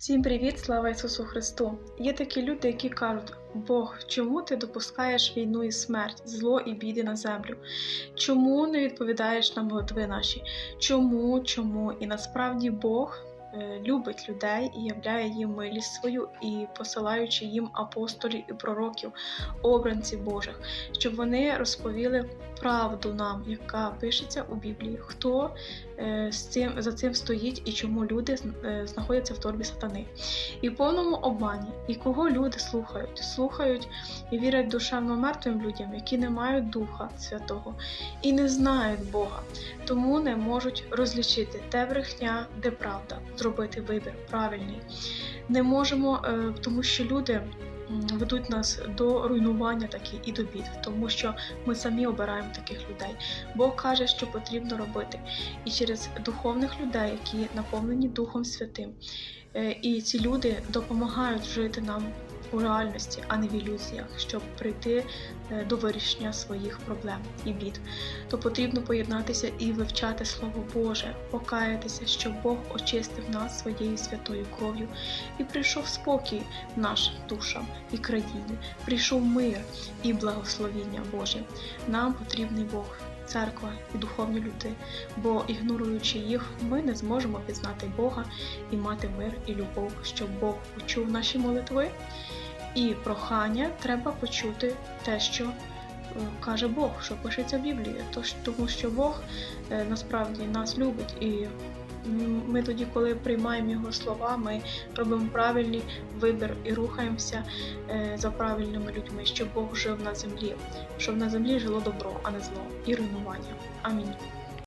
Всім привіт, слава Ісусу Христу! Є такі люди, які кажуть: Бог, чому ти допускаєш війну і смерть, зло і біди на землю? Чому не відповідаєш на молитви наші? Чому, чому? І насправді Бог любить людей і являє їм милість свою, і посилаючи їм апостолів і пророків, обранців Божих, щоб вони розповіли правду нам, яка пишеться у Біблії. Хто е, з цим за цим стоїть і чому люди е, знаходяться в торбі сатани. І в повному обмані, і кого люди слухають, слухають і вірять душевно мертвим людям, які не мають Духа Святого і не знають Бога, тому не можуть розлічити, де брехня, де правда, зробити вибір правильний. Не можемо, е, тому що люди ведуть нас до руйнування такі і до бід, тому що ми самі обираємо таких людей. Бог каже, що потрібно робити. І через духовних людей, які наповнені Духом Святим. Е, І ці люди допомагають жити нам у реальності, а не в ілюзіях, щоб прийти е, до вирішення своїх проблем і бід. То потрібно поєднатися і вивчати Слово Боже, покаятися, щоб Бог очистив нас своєю святою кров'ю і прийшов спокій нашим душам і країні, прийшов мир і благословіння Боже. Нам потрібний Бог. Церква і духовні люди, бо ігноруючи їх, ми не зможемо пізнати Бога і мати мир і любов, щоб Бог почув наші молитви. І прохання треба почути те, що е, каже Бог, що пишеться в Біблії. Тому, що Бог е, насправді нас любить, і ми тоді, коли приймаємо його слова, ми робимо правильний вибір і рухаємося е, за правильними людьми, щоб Бог жив на землі, щоб на землі жило добро, а не зло і руйнування. Амінь.